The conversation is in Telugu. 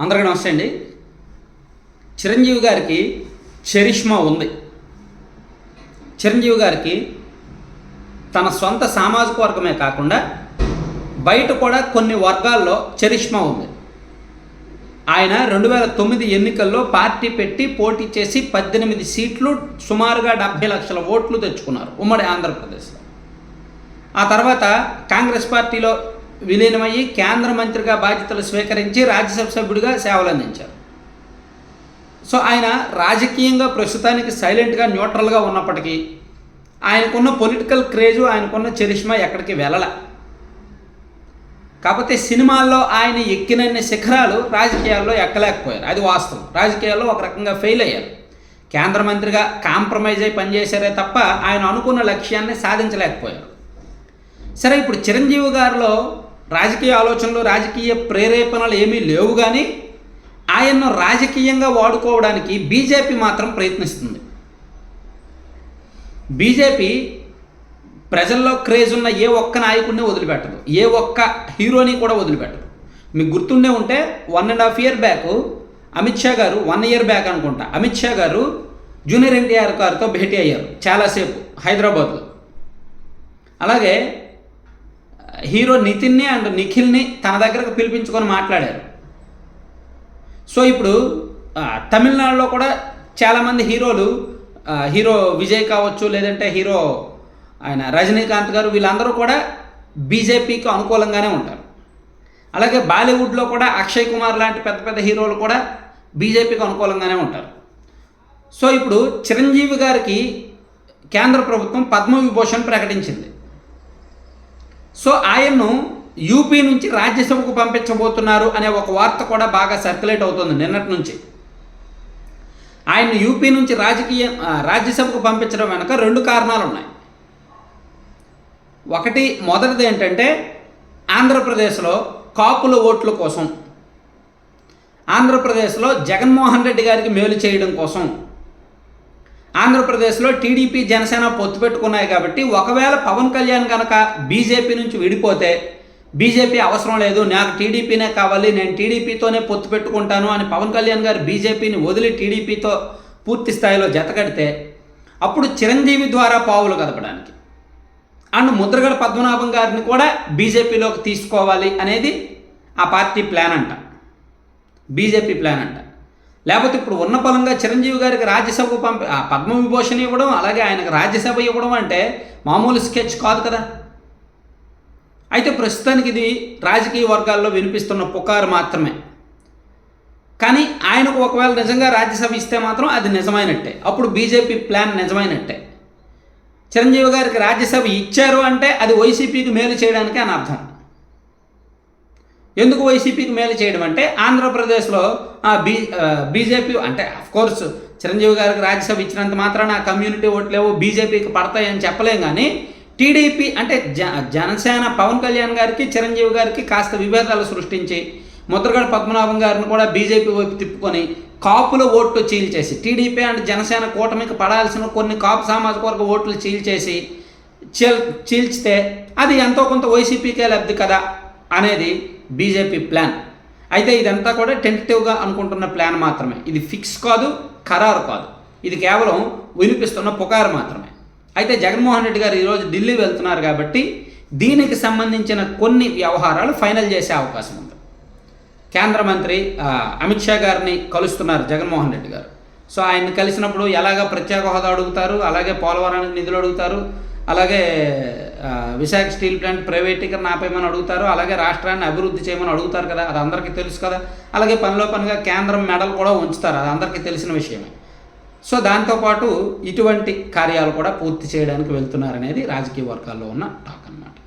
అందరికీ నమస్తే అండి. చిరంజీవి గారికి చరిష్మా ఉంది. చిరంజీవి గారికి తన సొంత సామాజిక వర్గమే కాకుండా బయట కూడా కొన్ని వర్గాల్లో చరిష్మా ఉంది. ఆయన రెండు వేల తొమ్మిది ఎన్నికల్లో పార్టీ పెట్టి పోటీ చేసి పద్దెనిమిది సీట్లు సుమారుగా డెబ్భై లక్షల ఓట్లు తెచ్చుకున్నారు ఉమ్మడి ఆంధ్రప్రదేశ్లో. ఆ తర్వాత కాంగ్రెస్ పార్టీలో విలీనమయ్యి కేంద్ర మంత్రిగా బాధ్యతలు స్వీకరించి రాజ్యసభ సభ్యుడిగా సేవలు అందించారు. సో ఆయన రాజకీయంగా ప్రస్తుతానికి సైలెంట్గా న్యూట్రల్గా ఉన్నప్పటికీ ఆయనకున్న పొలిటికల్ క్రేజు ఆయనకున్న చరిష్మా ఎక్కడికి వెళ్ళల. కాకపోతే సినిమాల్లో ఆయన ఎక్కినన్ని శిఖరాలు రాజకీయాల్లో ఎక్కలేకపోయారు. అది వాస్తవం. రాజకీయాల్లో ఒక రకంగా ఫెయిల్ అయ్యారు. కేంద్ర మంత్రిగా కాంప్రమైజ్ అయి పనిచేశారే తప్ప ఆయన అనుకున్న లక్ష్యాన్ని సాధించలేకపోయారు. సరే ఇప్పుడు చిరంజీవి గారిలో రాజకీయ ఆలోచనలు రాజకీయ ప్రేరేపణలు ఏమీ లేవు కానీ ఆయన్ను రాజకీయంగా వాడుకోవడానికి బీజేపీ మాత్రం ప్రయత్నిస్తుంది. బీజేపీ ప్రజల్లో క్రేజ్ ఉన్న ఏ ఒక్క నాయకుడిని వదిలిపెట్టదు. ఏ ఒక్క హీరోని కూడా వదిలిపెట్టదు. మీకు గుర్తుండే ఉంటే one and half year back Amit Shah గారు వన్ ఇయర్ బ్యాక్ అనుకుంటా. అమిత్ షా గారు జూనియర్ ఎన్టీఆర్ గారితో భేటీ అయ్యారు. చాలాసేపు హైదరాబాద్లో. అలాగే హీరో నితిన్ని అండ్ నిఖిల్ని తన దగ్గరకు పిలిపించుకొని మాట్లాడారు. సో ఇప్పుడు తమిళనాడులో కూడా చాలామంది హీరోలు హీరో విజయ్ కావచ్చు లేదంటే హీరో ఆయన రజనీకాంత్ గారు వీళ్ళందరూ కూడా బీజేపీకి అనుకూలంగానే ఉంటారు. అలాగే బాలీవుడ్లో కూడా అక్షయ్ కుమార్ లాంటి పెద్ద పెద్ద హీరోలు కూడా బీజేపీకి అనుకూలంగానే ఉంటారు. సో ఇప్పుడు చిరంజీవి గారికి కేంద్ర ప్రభుత్వం పద్మవిభూషణ్ ప్రకటించింది. సో ఆయన్ను యూపీ నుంచి రాజ్యసభకు పంపించబోతున్నారు అనే ఒక వార్త కూడా బాగా సర్క్యులేట్ అవుతుంది నిన్నటి నుంచి. ఆయన్ను యూపీ నుంచి రాజకీయ రాజ్యసభకు పంపించడం వెనక రెండు కారణాలు ఉన్నాయి ఒకటి మొదటిది ఏంటంటే ఆంధ్రప్రదేశ్లో కాపుల ఓట్ల కోసం ఆంధ్రప్రదేశ్లో జగన్మోహన్ రెడ్డి గారికి మేలు చేయడం కోసం ఆంధ్రప్రదేశ్లో టీడీపీ జనసేన పొత్తు పెట్టుకున్నాయి కాబట్టి ఒకవేళ పవన్ కళ్యాణ్ కనుక బీజేపీ నుంచి విడిపోతే బీజేపీ అవసరం లేదు నాకు టీడీపీనే కావాలి నేను టీడీపీతోనే పొత్తు పెట్టుకుంటాను అని పవన్ కళ్యాణ్ గారు బీజేపీని వదిలి టీడీపీతో పూర్తి స్థాయిలో జతకడితే అప్పుడు చిరంజీవి ద్వారా పావులు కదపడానికి. అండ్ ముద్రగడ పద్మనాభం గారిని కూడా బీజేపీలోకి తీసుకోవాలి అనేది ఆ పార్టీ ప్లాన్ అంట. బీజేపీ ప్లాన్ అంట. లేకపోతే ఇప్పుడు ఉన్న పలంగా చిరంజీవి గారికి రాజ్యసభకు పంపి ఆ పద్మవిభూషణ్ ఇవ్వడం అలాగే ఆయనకు రాజ్యసభ ఇవ్వడం అంటే మామూలు స్కెచ్ కాదు కదా. అయితే ప్రస్తుతానికి ఇది రాజకీయ వర్గాల్లో వినిపిస్తున్న పుకారు మాత్రమే. కానీ ఆయనకు ఒకవేళ నిజంగా రాజ్యసభ ఇస్తే మాత్రం అది నిజమైనట్టే. అప్పుడు బీజేపీ ప్లాన్ నిజమైనట్టే. చిరంజీవి గారికి రాజ్యసభ ఇచ్చారు అంటే అది వైసీపీకి మేలు చేయడానికి అని అర్థం. ఎందుకు వైసీపీకి మేలు చేయడం అంటే ఆంధ్రప్రదేశ్లో ఆ, బీ బీజేపీ అంటే కోర్స్ చిరంజీవి గారికి రాజ్యసభ ఇచ్చినంత మాత్రాన ఆ కమ్యూనిటీ ఓట్లేవో బీజేపీకి పడతాయని చెప్పలేం కానీ టీడీపీ అంటే జ జనసేన పవన్ కళ్యాణ్ గారికి చిరంజీవి గారికి కాస్త విభేదాలు సృష్టించి ముద్రగడ పద్మనాభం గారిని కూడా బీజేపీ వైపు తిప్పుకొని కాపుల ఓట్లు చీల్చేసి టీడీపీ అండ్ జనసేన కూటమికి పడాల్సిన కొన్ని కాపు సామాజిక వర్గ ఓట్లు చీల్చేసి చీల్ చీల్చితే అది ఎంతో కొంత వైసీపీకే లబ్ధి కదా అనేది బీజేపీ ప్లాన్. అయితే ఇదంతా కూడా టెంటేటివ్గా అనుకుంటున్న ప్లాన్ మాత్రమే. ఇది ఫిక్స్ కాదు ఖరారు కాదు. ఇది కేవలం వినిపిస్తున్న పుకారు మాత్రమే. అయితే జగన్మోహన్ రెడ్డి గారు ఈరోజు ఢిల్లీ వెళ్తున్నారు కాబట్టి దీనికి సంబంధించిన కొన్ని వ్యవహారాలు ఫైనల్ చేసే అవకాశం ఉంది. కేంద్ర మంత్రి అమిత్ షా గారిని కలుస్తున్నారు జగన్మోహన్ రెడ్డి గారు. సో ఆయన్ని కలిసినప్పుడు ఎలాగ ప్రత్యేక హోదా అడుగుతారు అలాగే పోలవరానికి నిధులు అడుగుతారు అలాగే విశాఖ స్టీల్ ప్లాంట్ ప్రైవేటీకరణ ఆపేయమని అడుగుతారు అలాగే రాష్ట్రాన్ని అభివృద్ధి చేయమని అడుగుతారు కదా అది అందరికీ తెలుసు కదా. అలాగే పనిలో పనిగా కేంద్రం మెడల్ కూడా ఉంచుతారు అది అందరికీ తెలిసిన విషయమే. సో దాంతోపాటు ఇటువంటి కార్యాలు కూడా పూర్తి చేయడానికి వెళ్తున్నారనేది రాజకీయ వర్గాల్లో ఉన్న టాక్ అన్నమాట.